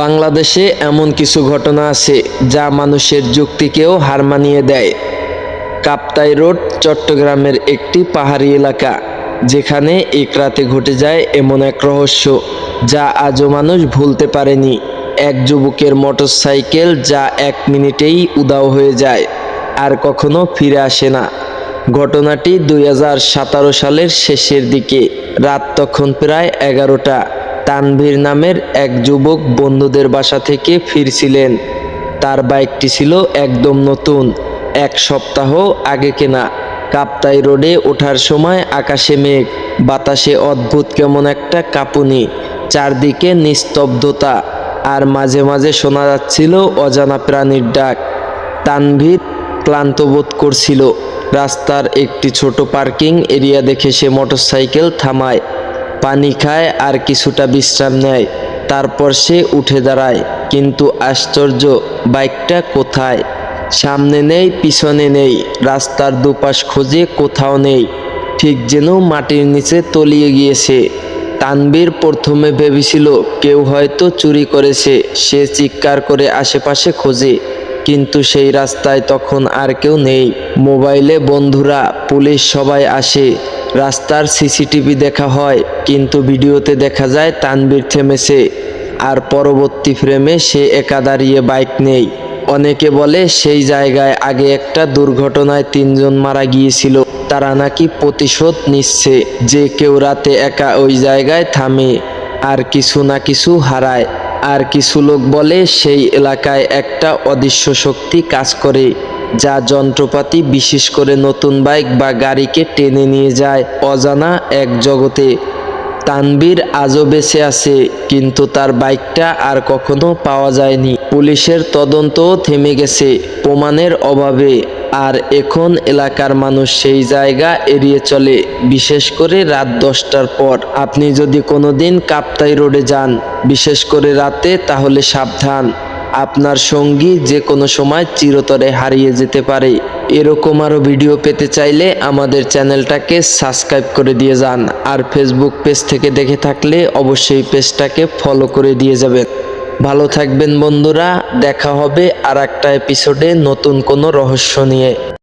বাংলাদেশে এমন কিছু ঘটনা আছে যা মানুষের যুক্তিকেও হার মানিয়ে দেয়। কাপ্তাই রোড, চট্টগ্রামের একটি পাহাড়ি এলাকা, যেখানে এক রাতে ঘটে যায় এমন এক রহস্য, যা আজও মানুষ ভুলতে পারেনি। এক যুবকের মোটরসাইকেল যা এক মিনিটেই উদাও হয়ে যায়, আর কখনো ফিরে আসে না। ঘটনাটি দুই হাজার সতেরো সালের শেষের দিকে, রাত তখন প্রায় এগারোটা। তানভীর নামের এক যুবক বন্ধুদের বাসা থেকে ফিরছিলেন। তার বাইকটি ছিল একদম নতুন, এক সপ্তাহ আগে কেনা। কাপ্তাই রোডে ওঠার সময় আকাশে মেঘ, বাতাসে অদ্ভুত কেমন একটা কাঁপুনি, চারদিকে নিস্তব্ধতা, আর মাঝে মাঝে শোনা যাচ্ছিল অজানা প্রাণীর ডাক। তানভীর ক্লান্ত বোধ করছিল, রাস্তার একটি ছোট পার্কিং এরিয়া দেখে সে মোটরসাইকেল থামায়। পানি খায় আর কিছুটা বিশ্রাম নেয়। তারপর সে উঠে দাঁড়ায়। কিন্তু আশ্চর্য, বাইকটা কোথায়? সামনে নেই, পিছনে নেই। রাস্তার দুপাশ খোঁজে কোথাও নেই। ঠিক যেন মাটির নিচে তলিয়ে গিয়েছে। তানবীর প্রথমে ভেবেছিল, কেউ হয়তো চুরি করেছে। সে চিৎকার করে আশেপাশে খোঁজে। কিন্তু সেই রাস্তায় তখন আর কেউ নেই। মোবাইলে বন্ধুরা, পুলিশ সবাই আসে। রাস্তার সিসিটিভি দেখা হয়, কিন্তু ভিডিওতে দেখা যায় তানবির থেমেছে, আর পরবর্তী ফ্রেমে সে একা দাঁড়িয়ে বাইক নেই। অনেকে বলে সেই জায়গায় আগে একটা দুর্ঘটনায় তিনজন মারা গিয়েছিল, তারা নাকি প্রতিশোধ নিচ্ছে, যে কেউ রাতে একা ওই জায়গায় থামে, আর কিছু না কিছু হারায়। আর কিছু লোক বলে সেই এলাকায় একটা অদৃশ্য শক্তি কাজ করে। যা যন্ত্রপাতি বিশেষ করে নতুন বাইক বা গাড়িকে টেনে নিয়ে যায় অজানা এক জগতে। তানবীর আজও বেঁচে আছে, কিন্তু তার বাইকটা আর কখনো পাওয়া যায়নি। পুলিশের তদন্তও থেমে গেছে প্রমাণের অভাবে। আর এখন এলাকার মানুষ সেই জায়গা এড়িয়ে চলে, বিশেষ করে রাত দশটার পর। আপনি যদি কোনোদিন কাপ্তাই রোডে যান, বিশেষ করে রাতে, তাহলে সাবধান। আপনার সঙ্গী যে কোনো সময় চিরতরে হারিয়ে যেতে পারে। এরকম আরও ভিডিও পেতে চাইলে আমাদের চ্যানেলটাকে সাবস্ক্রাইব করে দিয়ে যান। আর ফেসবুক পেজ থেকে দেখে থাকলে অবশ্যই পেজটাকে ফলো করে দিয়ে যাবেন। ভালো থাকবেন বন্ধুরা, দেখা হবে আর একটা এপিসোডে নতুন কোনো রহস্য নিয়ে।